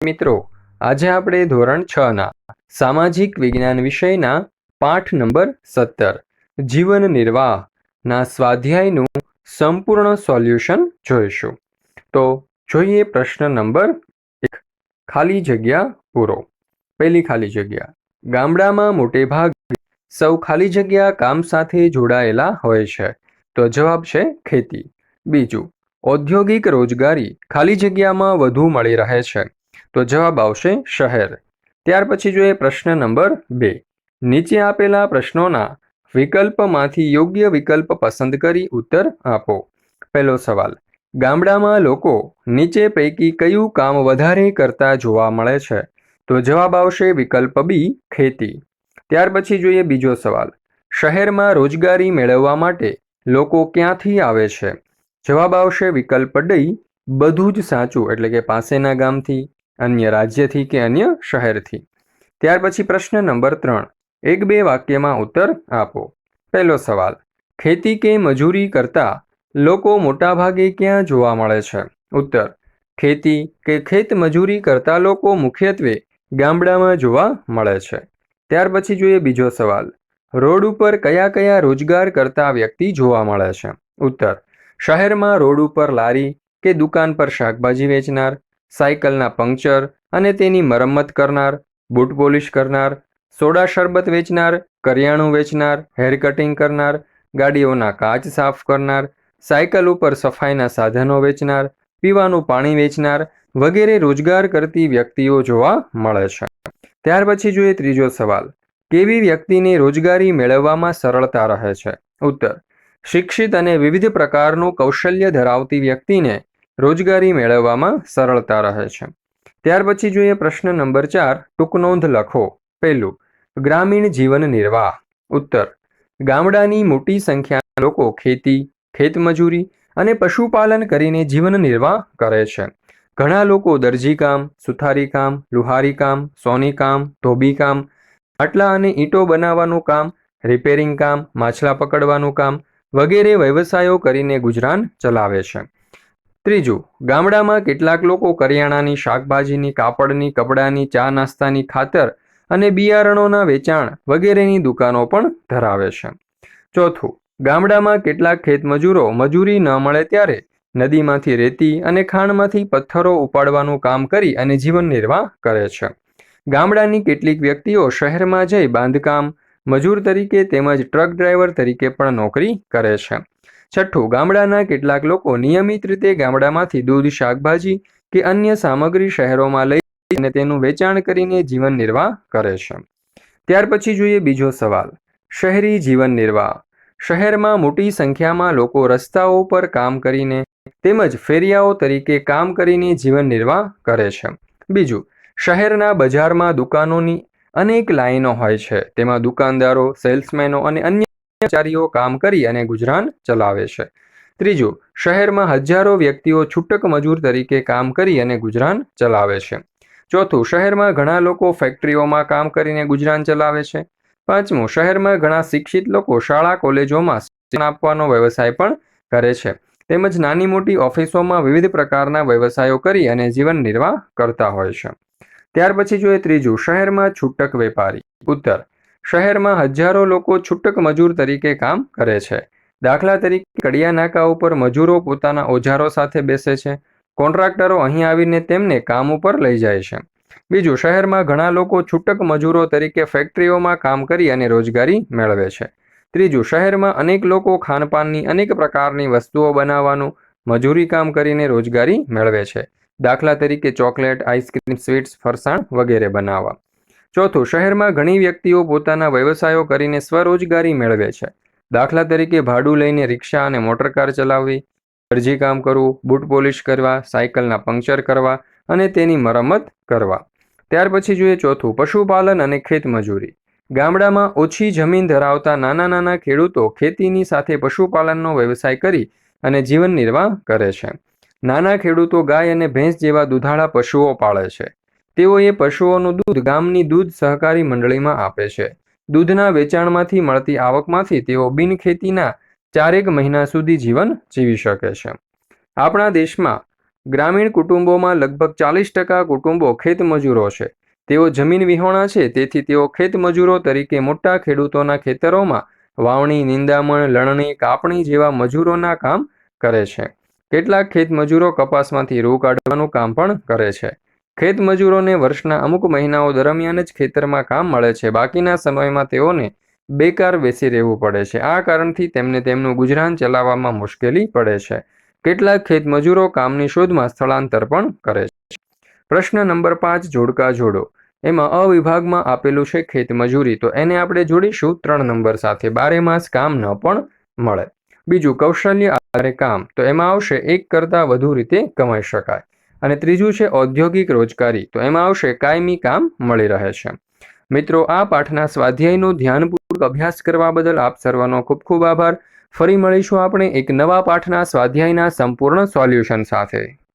મિત્રો, આજે આપણે ધોરણ છ ના સામાજિક વિજ્ઞાન વિષયના પાઠ નંબર સત્તર, જીવન નિર્વાહના સ્વાધ્યાયનું સંપૂર્ણ સોલ્યુશન જોઈશું. તો જોઈએ પ્રશ્ન નંબર એક, ખાલી જગ્યા પૂરો. પહેલી ખાલી જગ્યા, ગામડામાં મોટે ભાગે સૌ ખાલી જગ્યા કામ સાથે જોડાયેલા હોય છે. તો જવાબ છે ખેતી. બીજું, ઔદ્યોગિક રોજગારી ખાલી જગ્યામાં વધુ મળી રહે છે. તો જવાબ આવશે શહેર. ત્યાર પછી જોઈએ પ્રશ્ન નંબર બે. નીચે આપેલા પ્રશ્નોના વિકલ્પમાંથી યોગ્ય વિકલ્પ પસંદ કરી ઉત્તર આપો. પહેલો સવાલ. ગામડામાં લોકો નીચે પૈકી કયું કામ વધારે કરતા જોવા મળે છે? તો જવાબ આવશે વિકલ્પ બી, ખેતી. ત્યાર પછી જોઈએ બીજો સવાલ. શહેરમાં રોજગારી મેળવવા માટે લોકો ક્યાંથી આવે છે? જવાબ આવશે વિકલ્પ ડી, બધું જ સાચું, એટલે કે પાસેના ગામથી. અન્ય રાજ્યથી કે અન્ય શહેરથી? ત્યાર પછી પ્રશ્ન નંબર ત્રણ. એક બે વાક્યમાં ઉત્તર આપો. પહેલો સવાલ. ખેતી કે મજૂરી કરતા લોકો મોટાભાગે ક્યાં જોવા મળે છે? ઉત્તર. ખેતી કે ખેત મજૂરી કરતા લોકો મુખ્યત્વે ગામડામાં જોવા મળે છે. ત્યાર પછી જોઈએ બીજો સવાલ. રોડ ઉપર કયા કયા રોજગાર કરતા વ્યક્તિ જોવા મળે છે? ઉત્તર. શહેરમાં રોડ ઉપર લારી કે દુકાન પર શાકભાજી વેચનાર સાયકલના પંક્ચર અને તેની મરમ્મત કરનાર, બૂટ પોલિશ કરનાર, સોડા શરબત વેચનાર, કરિયાણું વેચનાર, હેર કટિંગ કરનાર, ગાડીઓના કાચ સાફ કરનાર, સાયકલ ઉપર સફાઈના સાધનો વેચનાર, પીવાનું પાણી વેચનાર વગેરે રોજગાર કરતી વ્યક્તિઓ જોવા મળે છે. ત્યાર પછી જોઈએ ત્રીજો સવાલ. કેવી વ્યક્તિને રોજગારી મેળવવામાં સરળતા રહે છે? ઉત્તર. શિક્ષિત અને વિવિધ પ્રકારનું કૌશલ્ય ધરાવતી વ્યક્તિને રોજગારી મેળવવામાં સરળતા રહે છે. ત્યાર પછી જોઈએ પ્રશ્ન નંબર ચાર ટૂંકનોંધ લખો. પહેલું, ગ્રામીણ જીવન નિર્વાહ. ઉત્તર, ગામડાની મોટી સંખ્યાના લોકો ખેતી, ખેતમજૂરી અને પશુપાલન કરીને જીવન નિર્વાહ કરે છે. ઘણા લોકો દરજી કામ, સુથારી કામ, લુહારી કામ, સોની કામ, ધોબી કામ, માટલા અને ઈંટો બનાવવાનું કામ રિપેરિંગ કામ, માછલા પકડવાનું કામ વગેરે વ્યવસાયો કરીને ગુજરાન ચલાવે છે. ત્રીજું, ગામડામાં કેટલાક લોકો કરિયાણાની શાકભાજીની કાપડની, કપડાની, ચા નાસ્તાની ખાતર અને બિયારણોના વેચાણ વગેરેની દુકાનો પણ ધરાવે છે. ચોથું, ગામડામાં કેટલાક ખેતમજૂરો મજૂરી ન મળે ત્યારે નદીમાંથી રેતી અને ખાણમાંથી પથ્થરો ઉપાડવાનું કામ કરી અને જીવન નિર્વાહ કરે છે. ગામડાની કેટલીક વ્યક્તિઓ શહેરમાં જઈ બાંધકામ, મજૂર તરીકે તેમજ ટ્રક ડ્રાઈવર તરીકે પણ નોકરી કરે છે. છઠ્ઠું, ગામડાના કેટલાક લોકો નિયમિત રીતે ગામડામાંથી દૂધ, શાકભાજી કે અન્ય સામગ્રી શહેરોમાં લઈ અને તેનું વેચાણ કરીને જીવન નિર્વાહ કરે છે. ત્યાર પછી જોઈએ બીજો સવાલ. શહેરી જીવન નિર્વાહ. શહેરમાં મોટી સંખ્યામાં લોકો રસ્તાઓ પર કામ કરીને તેમજ ફેરિયાઓ તરીકે કામ કરીને જીવન નિર્વાહ કરે છે. બીજું, શહેરના બજારમાં દુકાનોની અનેક લાઈનો હોય છે. તેમાં દુકાનદારો, સેલ્સમેનો અને અન્ય કર્મચારીઓ કામ કરી અને ગુજરાન ચલાવે છે. ત્રીજું, શહેરમાં હજારો વ્યક્તિઓ છૂટક મજૂર તરીકે કામ કરી અને ગુજરાન ચલાવે છે. ચોથું, શહેરમાં ઘણા લોકો ફેક્ટરીઓમાં કામ કરીને ગુજરાન ચલાવે છે. પાંચમું, શહેરમાં ઘણા શિક્ષિત લોકો શાળા, કોલેજોમાં શિક્ષણ આપવાનો વ્યવસાય પણ કરે છે. તેમજ નાની મોટી ઓફિસોમાં વિવિધ પ્રકારના વ્યવસાયો કરી અને જીવન નિર્વાહ કરતા હોય છે. ત્યાર પછી જોઈએ ત્રીજું, શહેરમાં છૂટક વેપારી. ઉત્તર શહેરમાં હજારો લોકો છૂટક મજૂર તરીકે કામ કરે છે. દાખલા તરીકે કડિયા નાકા ઉપર મજૂરો પોતાના ઓજારો સાથે બેસે છે. કોન્ટ્રાક્ટરો અહીં આવીને તેમને કામ ઉપર લઈ જાય છે. બીજું, શહેરમાં ઘણા લોકો છૂટક મજૂરો તરીકે ફેક્ટરીઓમાં કામ કરી અને રોજગારી મેળવે છે. ત્રીજું, શહેરમાં અનેક લોકો ખાનપાનની અનેક પ્રકારની વસ્તુઓ બનાવવાનું, મજૂરી કામ કરીને રોજગારી મેળવે છે. દાખલા તરીકે, ચોકલેટ, આઈસ્ક્રીમ, સ્વીટ્સ, ફરસાણ વગેરે બનાવવા. ચોથું, શહેરમાં ઘણી વ્યક્તિઓ પોતાના વ્યવસાયો કરીને સ્વરોજગારી મેળવે છે. દાખલા તરીકે ભાડું લઈને રિક્ષા અને મોટરકાર ચલાવવી દરજી કામ કરવું, બૂટ પોલિશ કરવા, સાયકલના પંક્ચર કરવા અને તેની મરમ્મત કરવા. ત્યાર પછી જોઈએ ચોથું, પશુપાલન અને ખેતમજૂરી ગામડામાં ઓછી જમીન ધરાવતા નાના નાના ખેડૂતો ખેતીની સાથે પશુપાલનનો વ્યવસાય કરી અને જીવન નિર્વાહ કરે છે. નાના ખેડૂતો ગાય અને ભેંસ જેવા દુધાળા પશુઓ પાળે છે. તેઓ એ પશુઓનું દૂધ ગામની દૂધ સહકારી મંડળીમાં આપે છે. દૂધના વેચાણમાંથી મળતી આવકમાંથી તેઓ બિનખેતીના ચારેક મહિના સુધી જીવન જીવી શકે છે. આપણા દેશમાં ગ્રામીણ કુટુંબોમાં લગભગ ચાલીસ ટકા કુટુંબો ખેતમજૂરો છે. તેઓ જમીન વિહોણા છે, તેથી તેઓ ખેતમજૂરો તરીકે મોટા ખેડૂતોના ખેતરોમાં વાવણી, નિંદામણ, લણણી, કાપણી જેવા મજૂરોના કામ કરે છે. કેટલાક ખેતમજૂરો કપાસમાંથી રૂ કાઢવાનું કામ પણ કરે છે. ખેતમજૂરોને વર્ષના અમુક મહિનાઓ દરમિયાન જ ખેતરમાં કામ મળે છે. બાકીના સમયમાં તેઓને બેકાર બેસી રહેવું પડે છે. આ કારણથી તેમને તેમનું ગુજરાન ચલાવવામાં મુશ્કેલી પડે છે. કેટલાક ખેતમજૂરો કામની શોધમાં સ્થળાંતર પણ કરે છે. પ્રશ્ન નંબર પાંચ, જોડકા જોડો. એમાં અ વિભાગમાં આપેલું છે ખેતમજૂરી તો એને આપણે જોડીશું ત્રણ નંબર સાથે. બારે માસ કામ ન પણ મળે. બીજું, કૌશલ્ય આધારે કામ. તો એમાં આવશે, એક કરતાં વધુ રીતે કમાઈ શકાય. અને ત્રીજું છે ઔદ્યોગિક રોજગારી. તો એમાં આવશે કાયમી કામ મળી રહે છે. મિત્રો, આ પાઠના સ્વાધ્યાયનો ધ્યાનપૂર્વક અભ્યાસ કરવા બદલ આપ સર્વનો ખૂબ ખૂબ આભાર. ફરી મળીશું આપણે એક નવા પાઠના સ્વાધ્યાયના સંપૂર્ણ સોલ્યુશન સાથે.